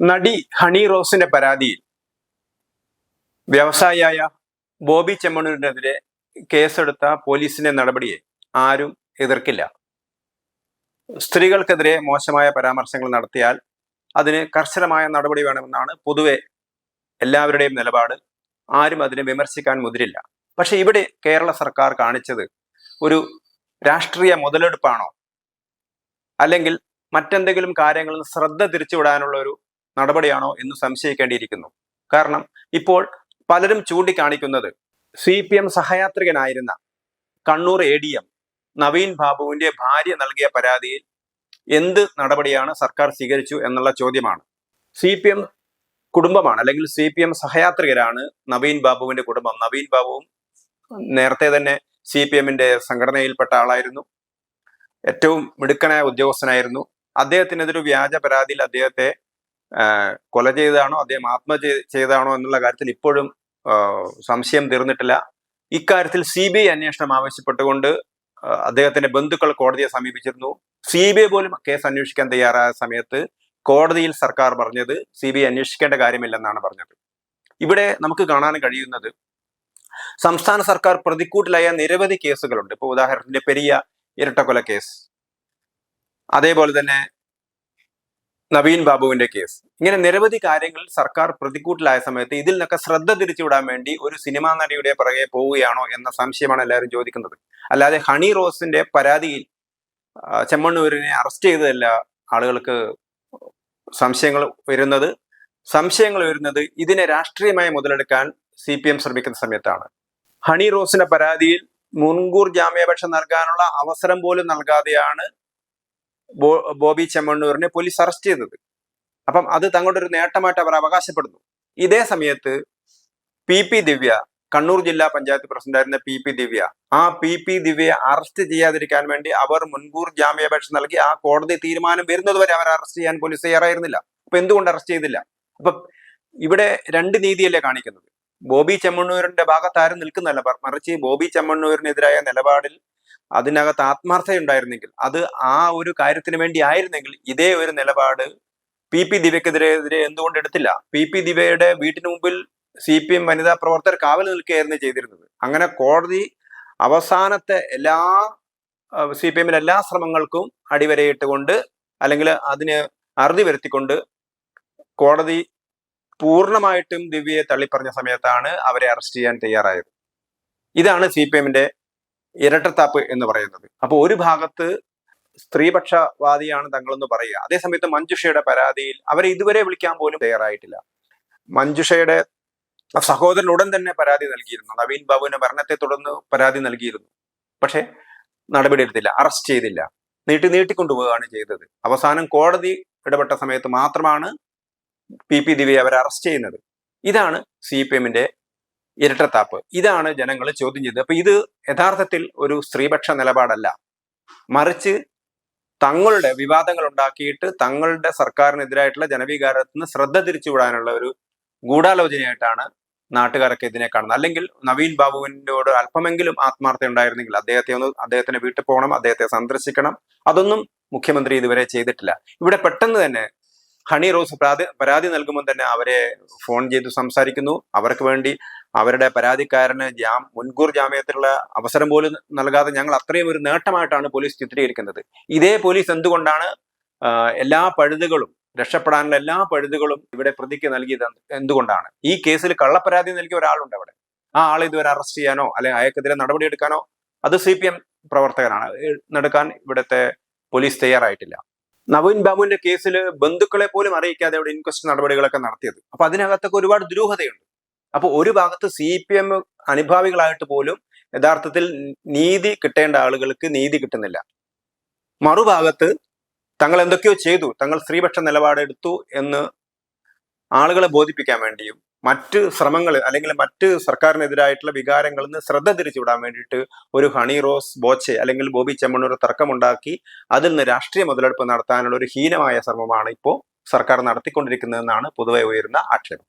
നടി ഹണി റോസിന്റെ പരാതിയിൽ വ്യവസായിയായ ബോബി ചെമ്മണൂരിനെതിരെ കേസെടുത്ത പോലീസിന്റെ നടപടിയെ ആരും എതിർക്കില്ല. സ്ത്രീകൾക്കെതിരെ മോശമായ പരാമർശങ്ങൾ നടത്തിയാൽ അതിന് കർശനമായ നടപടി വേണമെന്നാണ് പൊതുവെ എല്ലാവരുടെയും നിലപാട്. ആരും അതിനെ വിമർശിക്കാൻ മുതിരില്ല. പക്ഷെ ഇവിടെ കേരള സർക്കാർ കാണിച്ചത് ഒരു രാഷ്ട്രീയ മുതലെടുപ്പാണോ? അല്ലെങ്കിൽ മറ്റെന്തെങ്കിലും കാര്യങ്ങളിൽ ശ്രദ്ധ തിരിച്ചുവിടാനുള്ള ഒരു നടപടിയാണോ എന്ന് സംശയിക്കേണ്ടിയിരിക്കുന്നു. കാരണം ഇപ്പോൾ പലരും ചൂണ്ടിക്കാണിക്കുന്നത് C P M സഹയാത്രികനായിരുന്ന Kannur A D M Naveen ബാബുവിന്റെ ഭാര്യ നൽകിയ പരാതിയിൽ എന്ത് നടപടിയാണ് സർക്കാർ സ്വീകരിച്ചു എന്നുള്ള ചോദ്യമാണ്. സി പി എം കുടുംബമാണ് അല്ലെങ്കിൽ സി പി എം സഹയാത്രികരാണ് നവീൻ ബാബുവിന്റെ കുടുംബം. നവീൻ ബാബുവും നേരത്തെ തന്നെ സി പി എമ്മിന്റെ സംഘടനയിൽപ്പെട്ട ആളായിരുന്നു. ഏറ്റവും മിടുക്കനായ ഉദ്യോഗസ്ഥനായിരുന്നു. അദ്ദേഹത്തിനെതിരെ വ്യാജ പരാതിയിൽ അദ്ദേഹത്തെ കൊല ചെയ്തതാണോ അദ്ദേഹം ആത്മഹത്യ ചെയ്തതാണോ എന്നുള്ള കാര്യത്തിൽ ഇപ്പോഴും സംശയം തീർന്നിട്ടില്ല. ഇക്കാര്യത്തിൽ സി ബി ഐ അന്വേഷണം ആവശ്യപ്പെട്ടുകൊണ്ട് അദ്ദേഹത്തിന്റെ ബന്ധുക്കൾ കോടതിയെ സമീപിച്ചിരുന്നു. സി ബി ഐ പോലും കേസ് അന്വേഷിക്കാൻ തയ്യാറായ സമയത്ത് കോടതിയിൽ സർക്കാർ പറഞ്ഞത് സി ബി ഐ അന്വേഷിക്കേണ്ട കാര്യമില്ലെന്നാണ് പറഞ്ഞത്. ഇവിടെ നമുക്ക് കാണാൻ കഴിയുന്നത് സംസ്ഥാന സർക്കാർ പ്രതിക്കൂട്ടിലായ നിരവധി കേസുകളുണ്ട്. ഇപ്പോൾ ഉദാഹരണത്തിന് പെരിയ ഇരട്ടക്കൊല കേസ്. അതേപോലെ തന്നെ നവീൻ ബാബുവിന്റെ കേസ്. ഇങ്ങനെ നിരവധി കാര്യങ്ങൾ സർക്കാർ പ്രതിക്കൂട്ടിലായ സമയത്ത് ഇതിൽ നിന്നൊക്കെ ശ്രദ്ധ തിരിച്ചുവിടാൻ വേണ്ടി ഒരു സിനിമാ നടിയുടെ പിറകെ പോവുകയാണോ എന്ന സംശയമാണ് എല്ലാവരും ചോദിക്കുന്നത്. അല്ലാതെ ഹണി റോസിന്റെ പരാതിയിൽ ചെമ്മണ്ണൂരിനെ അറസ്റ്റ് ചെയ്തതല്ല ആളുകൾക്ക് സംശയങ്ങൾ വരുന്നത് സംശയങ്ങൾ വരുന്നത് ഇതിനെ രാഷ്ട്രീയമായി മുതലെടുക്കാൻ സി പി എം ശ്രമിക്കുന്ന സമയത്താണ്. ഹണി റോസിന്റെ പരാതിയിൽ മുൻകൂർ ജാമ്യാപേക്ഷ നൽകാനുള്ള അവസരം പോലും നൽകാതെയാണ് ബോബി ചെമ്മണ്ണൂരിനെ പോലീസ് അറസ്റ്റ് ചെയ്തത്. അപ്പം അത് തങ്ങളുടെ ഒരു നേട്ടമായിട്ട് അവർ അവകാശപ്പെടുന്നു. ഇതേ സമയത്ത് പി പി ദിവ്യ കണ്ണൂർ ജില്ലാ പഞ്ചായത്ത് പ്രസിഡന്റായിരുന്ന പി പി ദിവ്യ ആ പി പി ദിവ്യയെ അറസ്റ്റ് ചെയ്യാതിരിക്കാൻ വേണ്ടി അവർ മുൻകൂർ ജാമ്യാപേക്ഷ നൽകി ആ കോടതി തീരുമാനം വരുന്നതുവരെ അവർ അറസ്റ്റ് ചെയ്യാൻ പോലീസ് തയ്യാറായിരുന്നില്ല. അപ്പൊ എന്തുകൊണ്ട് അറസ്റ്റ് ചെയ്തില്ല? അപ്പൊ ഇവിടെ രണ്ട് നീതിയല്ലേ കാണിക്കുന്നത്. ബോബി ചെമ്മണ്ണൂരിന്റെ ഭാഗത്ത് ആരും നിൽക്കുന്നല്ല മറിച്ച് ബോബി ചെമ്മണ്ണൂരിനെതിരായ നിലപാടിൽ അതിനകത്ത് ആത്മാർത്ഥതയുണ്ടായിരുന്നെങ്കിൽ അത് ആ ഒരു കാര്യത്തിന് വേണ്ടി ആയിരുന്നെങ്കിൽ ഇതേ ഒരു നിലപാട് പി പി ദിവ്യക്കെതിരെ എതിരെ എന്തുകൊണ്ട് എടുത്തില്ല? പി പി ദിവ്യയുടെ വീട്ടിന് മുമ്പിൽ സി പി എം വനിതാ പ്രവർത്തകർ കാവൽ നിൽക്കുകയായിരുന്നു ചെയ്തിരുന്നത്. അങ്ങനെ കോടതി അവസാനത്തെ എല്ലാ സി പി എമ്മിലെ എല്ലാ ശ്രമങ്ങൾക്കും അടിവരയിട്ടുകൊണ്ട് അല്ലെങ്കിൽ അതിന് അറുതി വരുത്തിക്കൊണ്ട് കോടതി പൂർണമായിട്ടും ദിവ്യയെ തള്ളിപ്പറഞ്ഞ സമയത്താണ് അവരെ അറസ്റ്റ് ചെയ്യാൻ തയ്യാറായത്. ഇതാണ് സി പി എമ്മിന്റെ ഇരട്ടത്താപ്പ് എന്ന് പറയുന്നത്. അപ്പോൾ ഒരു ഭാഗത്ത് സ്ത്രീപക്ഷവാദിയാണ് തങ്ങളെന്ന് പറയുക. അതേസമയത്ത് മഞ്ജുഷയുടെ പരാതിയിൽ അവരെ ഇതുവരെ വിളിക്കാൻ പോലും തയ്യാറായിട്ടില്ല. മഞ്ജുഷയുടെ സഹോദരൻ ഉടൻ തന്നെ പരാതി നൽകിയിരുന്നു. നവീൻ ബാബുവിന്റെ മരണത്തെ തുടർന്ന് പരാതി നൽകിയിരുന്നു. പക്ഷെ നടപടിയെടുത്തില്ല അറസ്റ്റ് ചെയ്തില്ല. നീട്ടി നീട്ടിക്കൊണ്ടുപോവുകയാണ് ചെയ്തത്. അവസാനം കോടതി ഇടപെട്ട സമയത്ത് മാത്രമാണ് പി പി ദിവ്യ അവരെ അറസ്റ്റ് ചെയ്യുന്നത്. ഇതാണ് സി പി എമ്മിന്റെ ഇരട്ടത്താപ്പ്. ഇതാണ് ജനങ്ങൾ ചോദ്യം ചെയ്തത്. അപ്പൊ ഇത് യഥാർത്ഥത്തിൽ ഒരു സ്ത്രീപക്ഷ നിലപാടല്ല. മറിച്ച് തങ്ങളുടെ വിവാദങ്ങൾ ഉണ്ടാക്കിയിട്ട് തങ്ങളുടെ സർക്കാരിനെതിരായിട്ടുള്ള ജനവികാരത്തിന് ശ്രദ്ധ തിരിച്ചുവിടാനുള്ള ഒരു ഗൂഢാലോചനയായിട്ടാണ് നാട്ടുകാരൊക്കെ ഇതിനെ കാണുന്നത്. അല്ലെങ്കിൽ നവീൻ ബാബുവിനോട് അല്പമെങ്കിലും ആത്മാർത്ഥ ഉണ്ടായിരുന്നെങ്കിൽ അദ്ദേഹത്തെ ഒന്ന് അദ്ദേഹത്തിന്റെ വീട്ടിൽ പോകണം അദ്ദേഹത്തെ സന്ദർശിക്കണം. അതൊന്നും മുഖ്യമന്ത്രി ഇതുവരെ ചെയ്തിട്ടില്ല. ഇവിടെ പെട്ടെന്ന് തന്നെ ഹണി റോസ് പരാതി നൽകുമ്പോൾ തന്നെ അവരെ ഫോൺ ചെയ്ത് സംസാരിക്കുന്നു. അവർക്ക് വേണ്ടി അവരുടെ പരാതിക്കാരന് ജാം മുൻകൂർ ജാമ്യത്തിലുള്ള അവസരം പോലും നൽകാതെ ഞങ്ങൾ അത്രയും ഒരു നേട്ടമായിട്ടാണ് പോലീസ് ചിത്രീകരിക്കുന്നത്. ഇതേ പോലീസ് എന്തുകൊണ്ടാണ് എല്ലാ പഴുതുകളും രക്ഷപ്പെടാനുള്ള എല്ലാ പഴുതുകളും ഇവിടെ പ്രതിക്ക് നൽകിയത് എന്തുകൊണ്ടാണ്? ഈ കേസിൽ കള്ളപ്പരാതി നൽകിയ ഒരാളുണ്ട് അവിടെ. ആ ആളെ ഇതുവരെ അറസ്റ്റ് ചെയ്യാനോ അല്ലെങ്കിൽ അയാൾക്കെതിരെ നടപടിയെടുക്കാനോ അത് സി പി എം പ്രവർത്തകനാണ്. നടക്കാൻ ഇവിടുത്തെ പോലീസ് തയ്യാറായിട്ടില്ല. നവീൻ ബാബുവിന്റെ കേസിൽ ബന്ധുക്കളെ പോലും അറിയിക്കാതെ അവിടെ ഇൻക്വസ്റ്റ് നടപടികളൊക്കെ നടത്തിയത്. അപ്പൊ അതിനകത്തൊക്കെ ഒരുപാട് ദുരൂഹതയുണ്ട്. അപ്പൊ ഒരു ഭാഗത്ത് സി പി എം അനുഭാവികളായിട്ട് പോലും യഥാർത്ഥത്തിൽ നീതി കിട്ടേണ്ട ആളുകൾക്ക് നീതി കിട്ടുന്നില്ല. മറുഭാഗത്ത് തങ്ങൾ എന്തൊക്കെയോ ചെയ്തു. തങ്ങൾ സ്ത്രീപക്ഷ നിലപാടെടുത്തു എന്ന് ആളുകളെ ബോധിപ്പിക്കാൻ വേണ്ടിയും മറ്റ് ശ്രമങ്ങൾ അല്ലെങ്കിൽ മറ്റ് സർക്കാരിനെതിരായിട്ടുള്ള വികാരങ്ങളിൽ നിന്ന് ശ്രദ്ധ തിരിച്ചുവിടാൻ വേണ്ടിയിട്ട് ഒരു ഹണി റോസ് ബോച്ചെ അല്ലെങ്കിൽ ബോബി ചെമ്മണ്ണൂർ തർക്കമുണ്ടാക്കി അതിൽ നിന്ന് രാഷ്ട്രീയ മുതലെടുപ്പ് നടത്താനുള്ള ഒരു ഹീനമായ ശ്രമമാണ് ഇപ്പോൾ സർക്കാർ നടത്തിക്കൊണ്ടിരിക്കുന്നതെന്നാണ് പൊതുവെ ഉയരുന്ന ആക്ഷേപം.